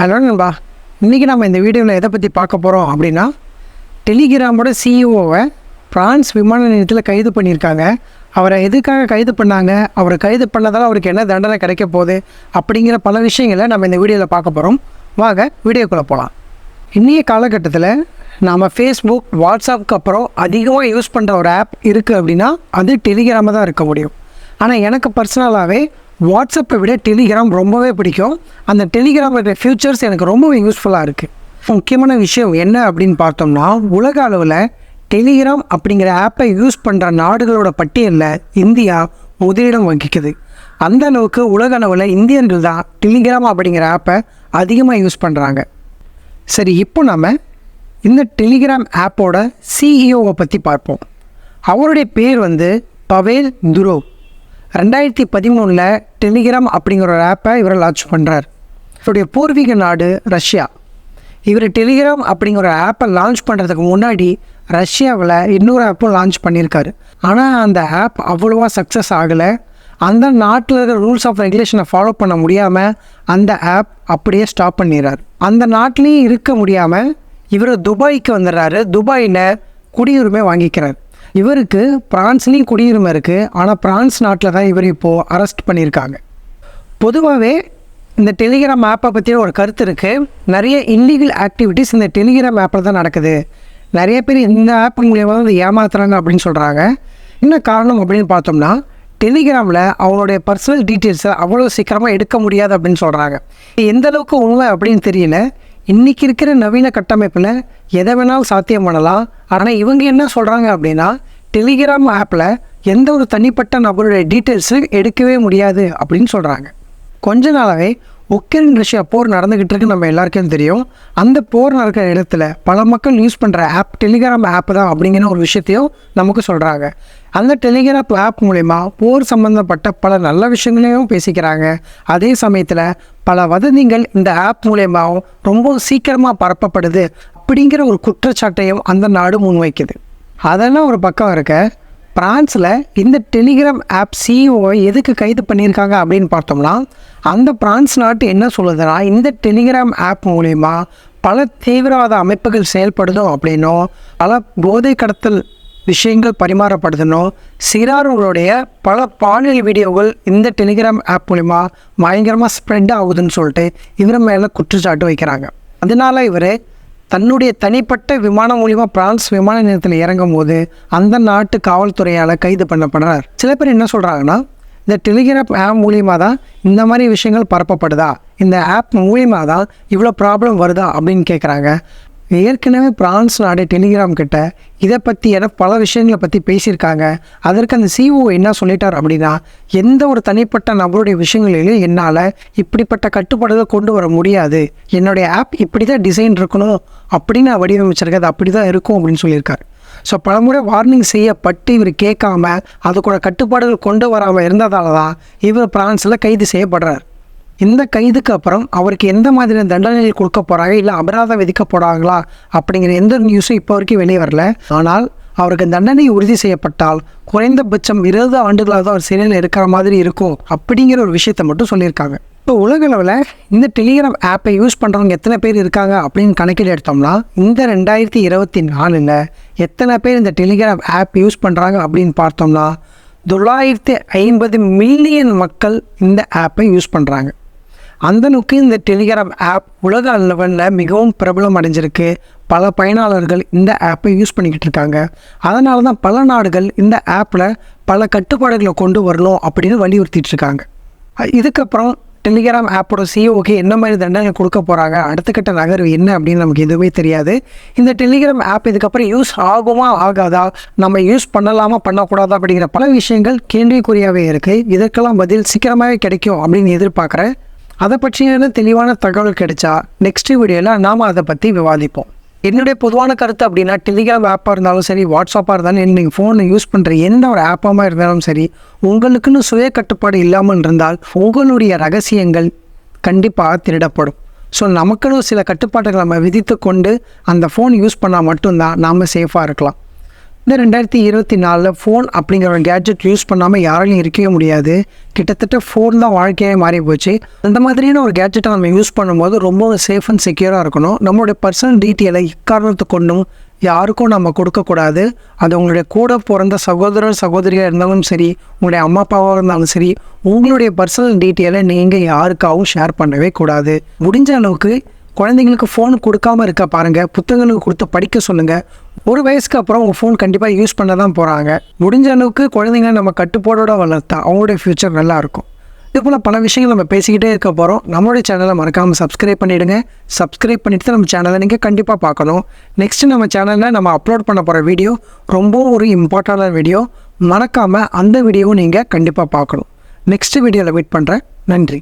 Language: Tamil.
ஹலோ நண்பா இன்றைக்கி நம்ம இந்த வீடியோவில் எதை பற்றி பார்க்க போகிறோம் அப்படின்னா டெலிகிராமோட சிஇஓவை பிரான்ஸ் விமான நிலையத்தில் கைது பண்ணியிருக்காங்க. அவரை எதுக்காக கைது பண்ணாங்க? அவரை கைது பண்ணதால் அவருக்கு என்ன தண்டனை கிடைக்க போகுது? அப்படிங்கிற பல விஷயங்களை நம்ம இந்த வீடியோவில் பார்க்க போகிறோம் வாங்க வீடியோக்குள்ளே போகலாம் இன்றைய காலகட்டத்தில் நாம் ஃபேஸ்புக் வாட்ஸ்அப்புக்கு அப்புறம் அதிகமாக யூஸ் பண்ணுற ஒரு ஆப் இருக்குது அப்படின்னா அது டெலிகிராமாக தான் இருக்க முடியும். ஆனால் எனக்கு பர்சனலாகவே வாட்ஸ்அப்பை விட டெலிகிராம் ரொம்பவே பிடிக்கும். அந்த டெலிகிராம் இருக்கிற ஃபியூச்சர்ஸ் எனக்கு ரொம்பவே யூஸ்ஃபுல்லாக இருக்குது முக்கியமான விஷயம் என்ன அப்படின்னு பார்த்தோம்னா உலக அளவில் டெலிகிராம் அப்படிங்கிற ஆப்பை யூஸ் பண்ணுற நாடுகளோட பட்டியலில் இந்தியா முதலிடம் வகிக்குது. அந்த அளவுக்கு உலக அளவில் இந்தியர்கள் தான் டெலிகிராம் அப்படிங்கிற ஆப்பை அதிகமாக யூஸ் பண்ணுறாங்க சரி இப்போ நம்ம இந்த டெலிகிராம் ஆப்போட சிஇஓவை பற்றி பார்ப்போம். அவருடைய பேர் வந்து பவேல் துரோவ் ரெண்டாயிரத்தி பதிமூணில் டெலிகிராம் அப்படிங்கிற ஒரு ஆப்பை இவர் லான்ச் பண்ணுறார் இவருடைய பூர்வீக நாடு ரஷ்யா. இவர் டெலிகிராம் அப்படிங்கிற ஒரு ஆப்பை லான்ச் பண்ணுறதுக்கு முன்னாடி ரஷ்யாவில் இன்னொரு ஆப்பும் லான்ச் பண்ணியிருக்காரு. ஆனால் அந்த ஆப் அவ்வளோவா சக்ஸஸ் ஆகலை. அந்த நாட்டில் இருக்கிற ரூல்ஸ் ஆஃப் ரெகுலேஷனை ஃபாலோ பண்ண முடியாமல் அந்த ஆப் அப்படியே ஸ்டாப் பண்ணிடுறாரு. அந்த நாட்டிலையும் இருக்க முடியாமல் இவர் துபாய்க்கு வந்துடுறாரு. துபாயில் குடியுரிமை வாங்கிக்கிறார். இவருக்கு பிரான்ஸ்லேயும் குடியுரிமை இருக்குது ஆனால் பிரான்ஸ் நாட்டில் தான் இவர் இப்போது அரெஸ்ட் பண்ணியிருக்காங்க. பொதுவாகவே இந்த டெலிகிராம் ஆப்பை பற்றி ஒரு கருத்து இருக்குது நிறைய இல்லீகல் ஆக்டிவிட்டீஸ் இந்த டெலிகிராம் ஆப்பில் தான் நடக்குது. நிறைய பேர் இந்த ஆப் மூலியமாக வந்து ஏமாத்துறாங்க அப்படின்னு சொல்கிறாங்க என்ன காரணம் அப்படின்னு பார்த்தோம்னா டெலிகிராமில் அவங்களுடைய பர்சனல் டீட்டெயில்ஸை அவ்வளோ சீக்கிரமாக எடுக்க முடியாது அப்படின்னு சொல்கிறாங்க எந்த அளவுக்கு உண்மை அப்படின்னு தெரியல. இன்றைக்கி இருக்கிற நவீன கட்டமைப்பில் எதை வேணாலும் சாத்தியம் பண்ணலாம். ஆனால் இவங்க என்ன சொல்கிறாங்க அப்படின்னா டெலிகிராம் ஆப்பில் எந்த ஒரு தனிப்பட்ட நபருடைய டீட்டெயில்ஸு எடுக்கவே முடியாது அப்படின்னு சொல்கிறாங்க கொஞ்ச நாளாகவே உக்ரைன் ரஷ்யா போர் நடந்துக்கிட்டு இருக்கு நம்ம எல்லாருக்கும் தெரியும். அந்த போர் நடக்கிற இடத்துல பல மக்கள் யூஸ் பண்ணுற ஆப் டெலிகிராம் ஆப் தான் அப்படிங்கிற ஒரு விஷயத்தையும் நமக்கு சொல்கிறாங்க அந்த டெலிகிராம் ஆப் மூலிமா போர் சம்மந்தப்பட்ட பல நல்ல விஷயங்களையும் பேசிக்கிறாங்க. அதே சமயத்தில் பல வதந்திகள் இந்த ஆப் மூலயமாவும் ரொம்ப சீக்கிரமாக பரப்பப்படுது அப்படிங்கிற ஒரு குற்றச்சாட்டையும் அந்த நாடு முன்வைக்குது. அதெல்லாம் ஒரு பக்கம் இருக்க பிரான்ஸில் இந்த டெலிகிராம் ஆப் சிஇஓவை எதுக்கு கைது பண்ணியிருக்காங்க அப்படின்னு பார்த்தோம்னா அந்த பிரான்ஸ் நாட்டு என்ன சொல்லுதுன்னா இந்த டெலிகிராம் ஆப் மூலயமா பல தீவிரவாத அமைப்புகள் செயல்படுதும் அப்படின்னும் பல போதை கடத்தல் விஷயங்கள் பரிமாறப்படுதுனோ சிறார்களுடைய பல பாலியல் வீடியோகள் இந்த டெலிகிராம் ஆப் மூலிமா பயங்கரமாக ஸ்ப்ரெட் ஆகுதுன்னு சொல்லிட்டு இவர் மேலே குற்றச்சாட்டு வைக்கிறாங்க. அதனால இவர் தன்னுடைய தனிப்பட்ட விமானம் மூலிமா பிரான்ஸ் விமான நிலையத்தில் இறங்கும் போது அந்த நாட்டு காவல்துறையால் கைது பண்ணப்படுறார். சில பேர் என்ன சொல்கிறாங்கன்னா இந்த டெலிகிராம் ஆப் மூலியமாக தான் இந்த மாதிரி விஷயங்கள் பரப்பப்படுதா? இந்த ஆப் மூலியமாக தான் இவ்வளோ ப்ராப்ளம் வருதா? அப்படின்னு கேட்குறாங்க ஏற்கனவே பிரான்ஸ் நாடு டெலிகிராம் கிட்ட இதை பற்றியான பல விஷயங்களை பற்றி பேசியிருக்காங்க. அதற்கு அந்த சிஓ என்ன சொல்லிட்டார் அப்படின்னா எந்த ஒரு தனிப்பட்ட நபருடைய விஷயங்களிலும் என்னால் இப்படிப்பட்ட கட்டுப்பாடுகள் கொண்டு வர முடியாது. என்னுடைய ஆப் இப்படி தான் டிசைன் இருக்கணும் அப்படின்னு நான் வடிவமைச்சிருக்கேன் அது அப்படி தான் இருக்கும் அப்படின்னு சொல்லியிருக்காரு. ஸோ பலமுறை வார்னிங் செய்யப்பட்டு இவர் கேட்காம அதுக்கூட கட்டுப்பாடுகள் கொண்டு வராமல் இருந்ததால தான் இவர் பிரான்ஸில் கைது செய்யப்படுறார். இந்த கைதுக்கு அப்புறம் அவருக்கு எந்த மாதிரியான தண்டனைகள் கொடுக்க போகிறாங்க இல்லை அபராதம் விதிக்க போகிறாங்களா அப்படிங்கிற எந்த நியூஸும் இப்போ வரைக்கும் வெளியே வரல. ஆனால் அவருக்கு தண்டனை உறுதி செய்யப்பட்டால் குறைந்தபட்சம் இருபது ஆண்டுகளாக தான் அவர் சிறையில் இருக்கிற மாதிரி இருக்கும் அப்படிங்கிற ஒரு விஷயத்தை மட்டும் சொல்லியிருக்காங்க. இப்போ உலக அளவில் இந்த டெலிகிராம் ஆப்பை யூஸ் பண்ணுறவங்க எத்தனை பேர் இருக்காங்க அப்படின்னு கணக்கில் எடுத்தோம்னா இந்த ரெண்டாயிரத்தி இருபத்தி நாலில் எத்தனை பேர் இந்த டெலிகிராம் ஆப் யூஸ் பண்ணுறாங்க அப்படின்னு பார்த்தோம்னா தொள்ளாயிரத்தி ஐம்பது மில்லியன் மக்கள் இந்த ஆப்பை யூஸ் பண்ணுறாங்க அந்த இந்த டெலிகிராம் ஆப் உலக லெவலில் மிகவும் பிரபலம் அடைஞ்சிருக்கு. பல பயனாளர்கள் இந்த ஆப்பை யூஸ் பண்ணிக்கிட்டு இருக்காங்க. அதனால தான் பல நாடுகள் இந்த ஆப்பில் பல கட்டுப்பாடுகளை கொண்டு வரணும் அப்படின்னு வலியுறுத்திட்டு இருக்காங்க. இதுக்கப்புறம் டெலிகிராம் ஆப்போட சிஓக்கு என்ன மாதிரி தண்டனை கொடுக்க போகிறாங்க அடுத்த கட்ட நகர்வு என்ன அப்படின்னு நமக்கு எதுவுமே தெரியாது. இந்த டெலிகிராம் ஆப் இதுக்கப்புறம் யூஸ் ஆகுமா ஆகாதா? நம்ம யூஸ் பண்ணலாமா பண்ணக்கூடாதா அப்படிங்கிற பல விஷயங்கள் கேள்விக்குறியாகவே இருக்குது இதற்கெல்லாம் பதில் சீக்கிரமாகவே கிடைக்கும் அப்படின்னு எதிர்பார்க்குறேன் அதை பற்றியான தெளிவான தகவல் கிடைச்சா நெக்ஸ்ட் வீடியோவில் நாம் அதை பற்றி விவாதிப்போம். என்னுடைய பொதுவான கருத்து அப்படின்னா டெலிகிராம் ஆப்பாக இருந்தாலும் சரி வாட்ஸ்அப்பாக இருந்தாலும் நீங்கள் ஃபோனை யூஸ் பண்ணுற எந்த ஒரு ஆப்பாக இருந்தாலும் சரி உங்களுக்குன்னு சுய கட்டுப்பாடு இல்லாமல் இருந்தால் உங்களுடைய ரகசியங்கள் கண்டிப்பாக திருடப்படும். ஸோ நமக்குன்னு சில கட்டுப்பாடுகளை நம்ம விதித்து கொண்டு அந்த ஃபோன் யூஸ் பண்ணால் மட்டும்தான் நாம் சேஃபாக இருக்கலாம். இந்த ரெண்டாயிரத்தி இருபத்தி நாலில் ஃபோன் அப்படிங்கிற ஒரு கேட்ஜெட் யூஸ் பண்ணாமல் யாராலையும் இருக்கவே முடியாது. கிட்டத்தட்ட ஃபோன் தான் வாழ்க்கையாக மாறி போச்சு அந்த மாதிரியான ஒரு கேட்ஜெட்டை நம்ம யூஸ் பண்ணும்போது ரொம்ப சேஃப் அண்ட் செக்யூராக இருக்கணும். நம்மளுடைய பர்சனல் டீட்டெயிலை இக்காரணத்தை கொண்டும் யாருக்கும் நம்ம கொடுக்கக்கூடாது அது உங்களுடைய கூட பிறந்த சகோதரர் சகோதரியாக இருந்தாலும் சரி உங்களுடைய அம்மா அப்பாவாக இருந்தாலும் சரி உங்களுடைய பர்சனல் டீட்டெயிலை நீங்கள் யாருக்காகவும் ஷேர் பண்ணவே கூடாது. முடிஞ்ச அளவுக்கு குழந்தைங்களுக்கு ஃபோன் கொடுக்காம இருக்க பாருங்கள் புத்தகங்களுக்கு கொடுத்து படிக்க சொல்லுங்கள் ஒரு வயசுக்கு அப்புறம் உங்கள் ஃபோன் கண்டிப்பாக யூஸ் பண்ண தான் போகிறாங்க முடிஞ்ச அளவுக்கு குழந்தைங்களை நம்ம கட்டுப்பாடோட வளர்த்தா அவங்களுடைய ஃப்யூச்சர் நல்லாயிருக்கும் இது போல் பல விஷயங்கள் நம்ம பேசிக்கிட்டே இருக்க போகிறோம் நம்மளுடைய சேனலை மறக்காமல் சப்ஸ்கிரைப் பண்ணிவிடுங்க சப்ஸ்கிரைப் பண்ணிவிட்டு தான் நம்ம சேனலை நீங்கள் கண்டிப்பாக பார்க்கணும். நெக்ஸ்ட்டு நம்ம சேனலில் நம்ம அப்லோட் பண்ண போகிற வீடியோ ரொம்ப ஒரு இம்பார்ட்டண்டான வீடியோ மறக்காமல் அந்த வீடியோவும் நீங்கள் கண்டிப்பாக பார்க்கணும். நெக்ஸ்ட் வீடியோவில் வெயிட் பண்ணுறேன் நன்றி.